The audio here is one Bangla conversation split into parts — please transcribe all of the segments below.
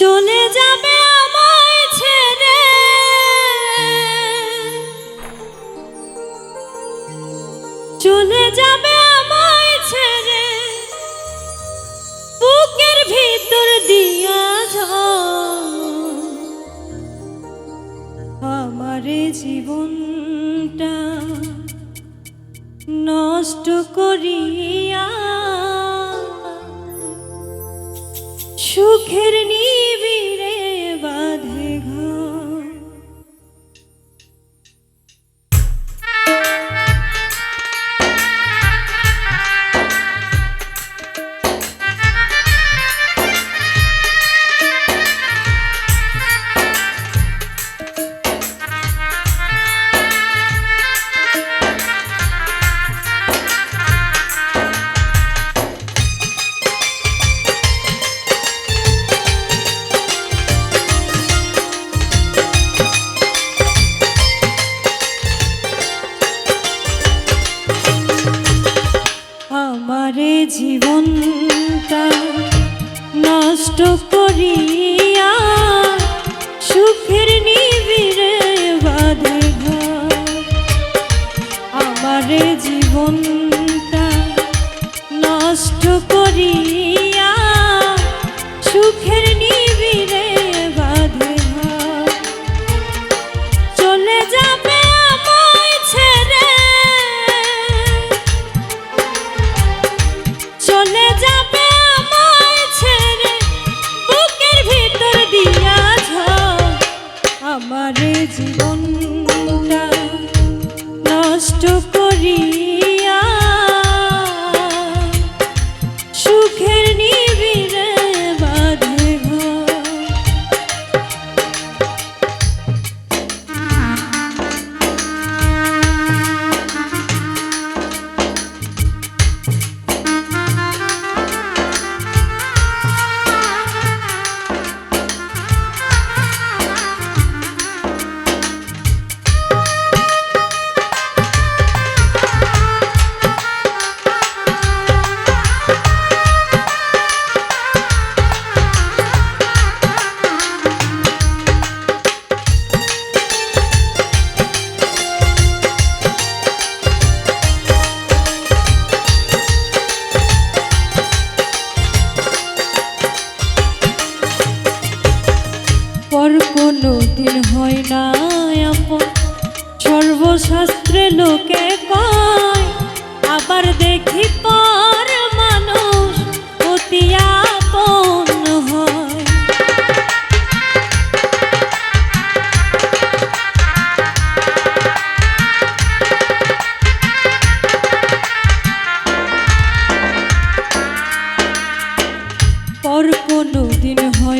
চলে যাবে আমায় ছেড়ে। চলে যাবে আমায় ছেড়ে। বুকের ভিতর দিয়া আমারে জীবনটা নষ্ট করিয়া সুখের নি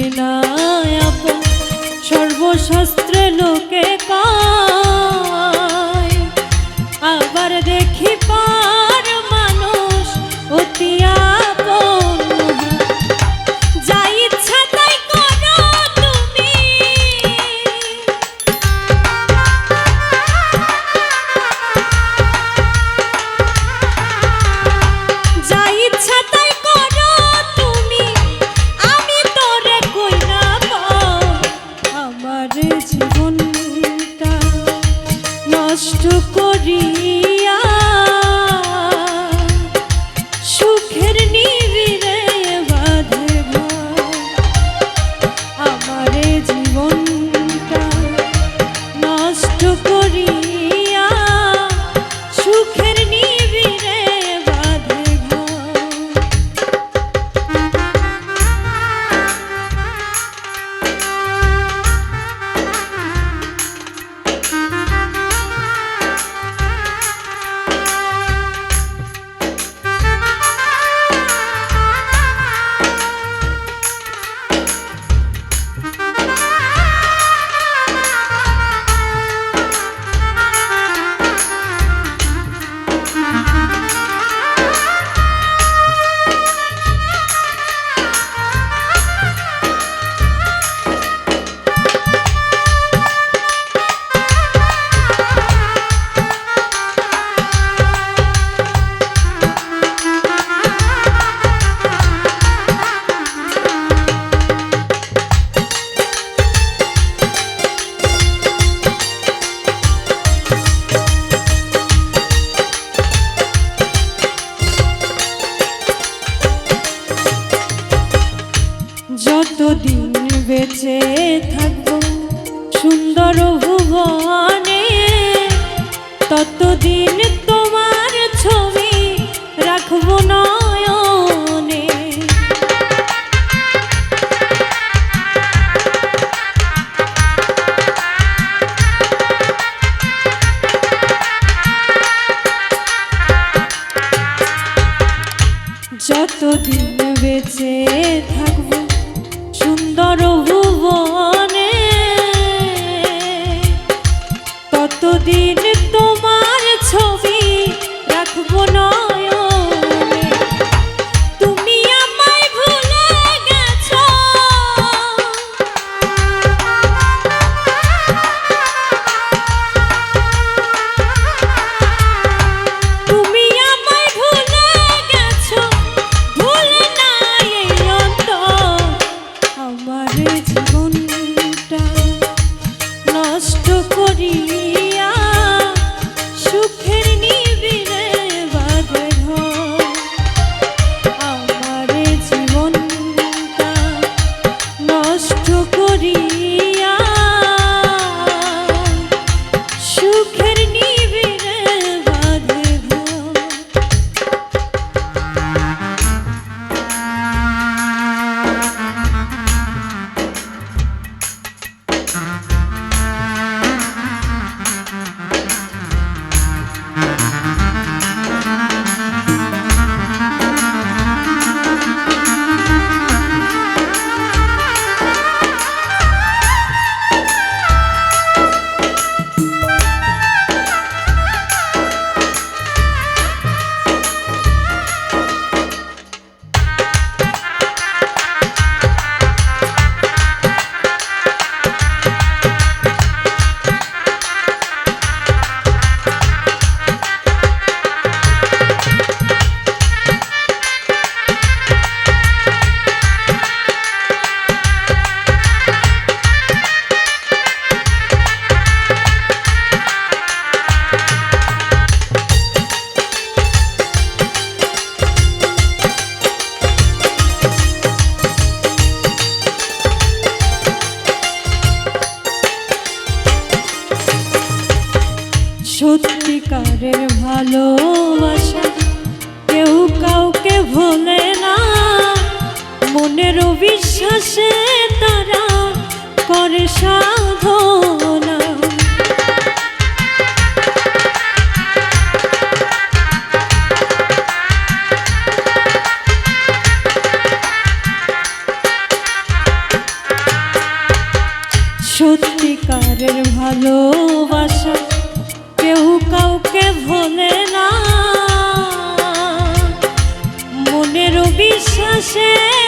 হয় সর্বশাস্ত্র নষ্ট করি। যতদিন বেঁচে থাকব। সুন্দর ভুবনে ততদিন hello বিশ্বাসে